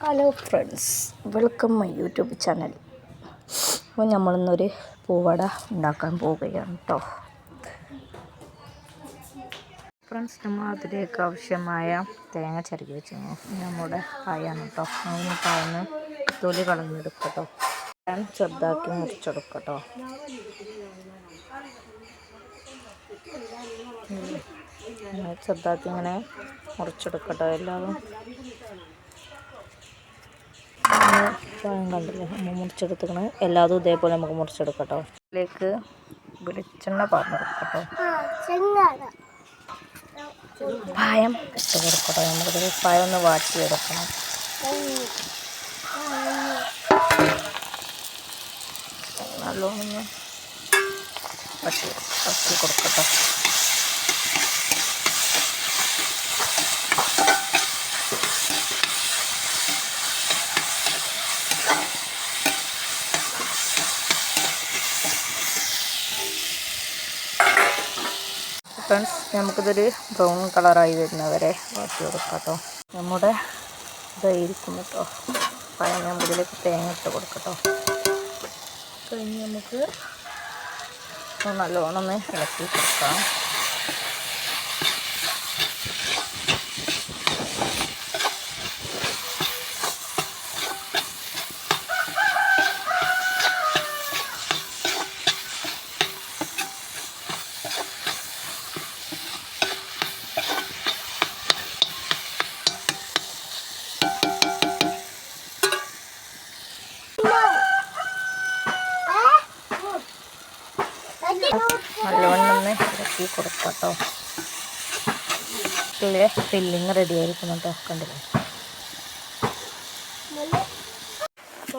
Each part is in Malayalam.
Hello friends welcome my YouTube channel അപ്പോൾ നമ്മളിന്നൊരു പൂവട ഉണ്ടാക്കാൻ പോവുകയാണ് കേട്ടോ ഫ്രണ്ട്സ് നമ്മൾ അതിലേക്ക് ആവശ്യമായ തേങ്ങ ചിരകി വെച്ചു നമ്മുടെ പായാണ് കേട്ടോ അതിന് പായന്ന് തൊലി കളഞ്ഞെടുക്കട്ടോ. ഞാൻ ചെറുതാക്കി മുറിച്ചെടുക്കട്ടോ. ചെറുതാക്കി ഇങ്ങനെ മുറിച്ചെടുക്കട്ടോ. എല്ലാവരും പഴം കണ്ടില്ലേ നമ്മൾ മുറിച്ചെടുത്തിക്കണ എല്ലാതും ഇതേപോലെ നമുക്ക് മുറിച്ചെടുക്കട്ടോ. ഇതിലേക്ക് വെളിച്ചെണ്ണ പറഞ്ഞെടുക്കട്ടോ പായം ഇട്ട് കൊടുക്കട്ടോ. നമുക്കിത് പായം ഒന്ന് വാട്ടിയെടുക്കണം. നല്ലോണം ഒന്ന് പറ്റി വട്ടി കൊടുക്കട്ടോ. ഫ്രണ്ട്സ് നമുക്കിതൊരു ബ്രൗൺ കളറായി വരുന്നവരെ വാട്ടി കൊടുക്കാം കേട്ടോ നമ്മുടെ ഇതായിരിക്കും കേട്ടോ. പഴം നമുക്കിതിലേക്ക് തേങ്ങ ഇട്ട് കൊടുക്കട്ടോ. കഴിഞ്ഞ് നമുക്ക് നല്ലോണം ഒന്ന് ഇളക്കി കൊടുക്കാം നല്ലോണം ഒന്ന് ഇളക്കി കൊടുക്കാം കേട്ടോ ഇതിലെ ഫില്ലിങ് റെഡി ആയിരിക്കുന്നു കേട്ടോ കണ്ടില്ലേ?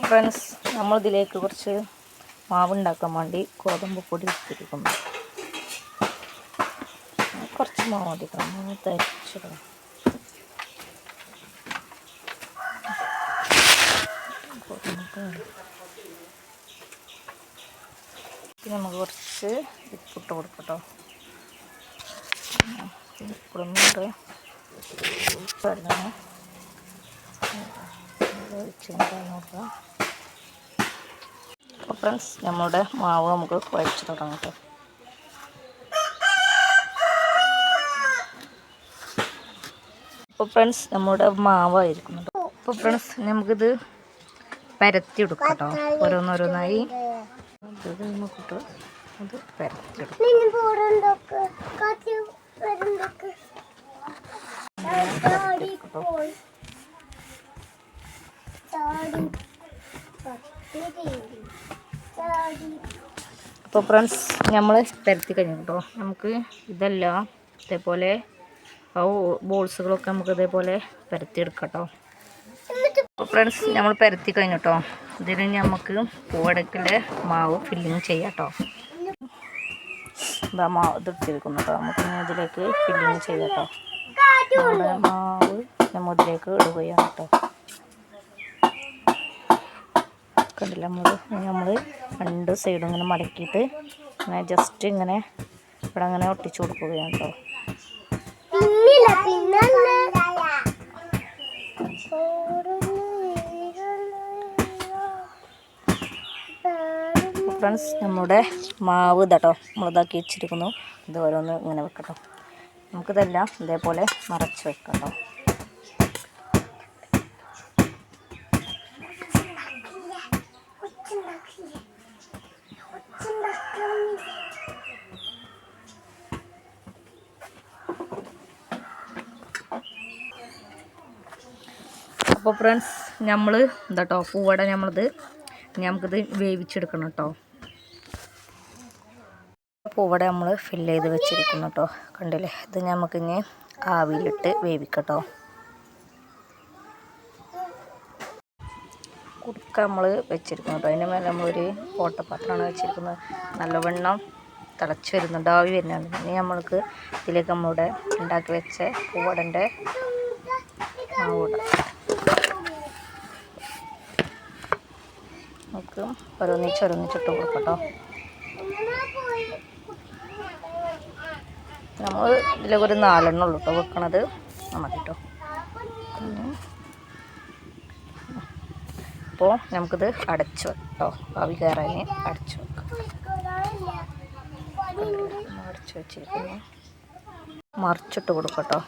ഫ്രണ്ട്സ് നമ്മളിതിലേക്ക് കുറച്ച് മാവുണ്ടാക്കാൻ വേണ്ടി ഗോതമ്പ് പൊടി ഇട്ടിരിക്കുന്നു. കുറച്ച് മാവ് മതി തരിച്ചിടണം. നമുക്ക് കുറച്ച് ഉപ്പിട്ട് കൊടുക്കട്ടോ അപ്പോൾ ഫ്രണ്ട്സ് നമ്മുടെ മാവ് നമുക്ക് കുഴച്ച് തുടങ്ങാം കേട്ടോ. അപ്പോൾ ഫ്രണ്ട്സ് നമ്മുടെ മാവായിരിക്കുന്നുണ്ട് അപ്പോൾ ഫ്രണ്ട്സ് നമുക്കിത് പരത്തി എടുക്കാം കേട്ടോ. ഓരോന്നോരോന്നായി. ഇത് നമുക്കിട്ട് അത് പരത്തിയെടുക്കും. അപ്പോൾ ഫ്രണ്ട്സ് നമ്മൾ പരത്തി കഴിഞ്ഞു കേട്ടോ. നമുക്ക് ഇതെല്ലാം ഇതേപോലെ ബോൾസുകളൊക്കെ നമുക്ക് ഇതേപോലെ പരത്തിയെടുക്കാം കേട്ടോ. അപ്പോൾ ഫ്രണ്ട്സ് നമ്മൾ പരത്തി കഴിഞ്ഞു കേട്ടോ. ഇതിന് നമുക്ക് പൂവടക്കിന്റെ മാവ് ഫില്ലിങ് ചെയ്യാം കേട്ടോ. ഇതാ മാവ് ഇതിട്ടിരിക്കുന്നു കേട്ടോ. നമുക്ക് ഇതിലേക്ക് ഫില്ലിങ് ചെയ്യാം കേട്ടോ നമ്മുടെ മാവ് നമ്മൾ ഇതിലേക്ക് ഇടുകയാണ് കേട്ടോ. കണ്ടില്ല നമ്മൾ നമ്മൾ രണ്ട് സൈഡും ഇങ്ങനെ മടക്കിയിട്ട് ഇങ്ങനെ ജസ്റ്റ് ഇങ്ങനെ ഇവിടെ അങ്ങനെ ഒട്ടിച്ചു കൊടുക്കുകയാണ് കേട്ടോ. ഫ്രണ്ട്സ് നമ്മുടെ മാവ് ഇതാട്ടോ നമ്മളിതാക്കി വെച്ചിരിക്കുന്നു. ഇത് ഓരോന്ന് ഇങ്ങനെ വെക്കട്ടോ. നമുക്കിതെല്ലാം ഇതേപോലെ നിറച്ച് വെക്കട്ടോ. അപ്പോൾ ഫ്രണ്ട്സ് നമ്മൾ എന്താട്ടോ പൂവട നമ്മളിത് നമുക്കിത് വേവിച്ചെടുക്കണം കേട്ടോ. പൂവട നമ്മൾ ഫില്ല് ചെയ്ത് വെച്ചിരിക്കുന്നു കേട്ടോ. കണ്ടില്ലേ? ഇത് നമുക്കിനി ആവിയിലിട്ട് വേവിക്കട്ടോ. കുടുക്ക നമ്മൾ വെച്ചിരിക്കുന്നു കേട്ടോ. അതിന്റെ മേലെ നമ്മളൊരു ഓട്ടപാത്രമാണ് വെച്ചിരിക്കുന്നത്. നല്ലവണ്ണം തിളച്ച് വരുന്നുണ്ട്. ആവി വരുന്നുണ്ട്. ഇനി നമ്മൾക്ക് ഇതിലേക്ക് നമ്മളിവിടെ ഉണ്ടാക്കി വെച്ച പൂവടന്റെ മാവൂട നമുക്ക് ഓരോന്നിച്ച് ഓരോന്നിച്ചിട്ട് കൊടുക്കട്ടോ നമ്മൾ ഇതിലൊക്കെ ഒരു നാലെണ്ണം ഉള്ളൂ കേട്ടോ വെക്കണത്. മതി കേട്ടോ അപ്പോൾ നമുക്കിത് അടച്ചു വെട്ടോ ഭാവി കയറാൻ അടച്ചു വെക്കാം. അടച്ചു വെച്ചിരിക്കുന്നു. മറിച്ചിട്ട് കൊടുക്കട്ടോ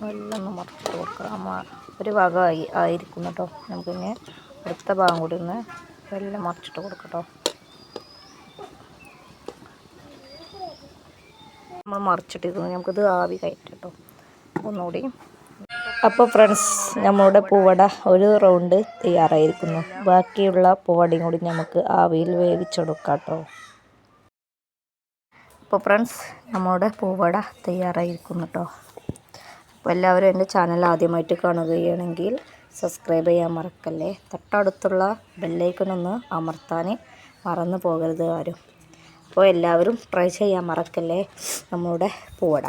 നല്ലൊന്ന് മറിച്ചിട്ട് കൊടുക്കാം. ഒരു ഭാഗമായി ആയി ആയിരിക്കും കേട്ടോ നമുക്കിങ്ങനെ അടുത്ത ഭാഗം കൂടി ഒന്ന് എല്ലാം മറിച്ചിട്ട് കൊടുക്കട്ടോ. നമ്മൾ മറിച്ചിട്ടിരുന്നു. നമുക്കിത് ആവി കയറ്റട്ടോ. ഒന്നുകൂടി. അപ്പോൾ ഫ്രണ്ട്സ് നമ്മളുടെ പൂവട ഒരു റൗണ്ട് തയ്യാറായിരിക്കുന്നു. ബാക്കിയുള്ള പൂവടയും കൂടി നമുക്ക് ആവിയിൽ വേവിച്ചെടുക്കാം കേട്ടോ അപ്പോൾ ഫ്രണ്ട്സ് നമ്മുടെ പൂവട തയ്യാറായിരിക്കുന്നു കേട്ടോ അപ്പോൾ എല്ലാവരും എന്റെ ചാനൽ ആദ്യമായിട്ട് കാണുകയാണെങ്കിൽ സബ്സ്ക്രൈബ് ചെയ്യാൻ മറക്കല്ലേ? തൊട്ടടുത്തുള്ള ബെല്ലൈക്കൺ ഒന്ന് അമർത്താൻ മറന്നു പോകരുത് ആരും. അപ്പോൾ എല്ലാവരും ട്രൈ ചെയ്യാൻ മറക്കല്ലേ? നമ്മളുടെ പൂവട.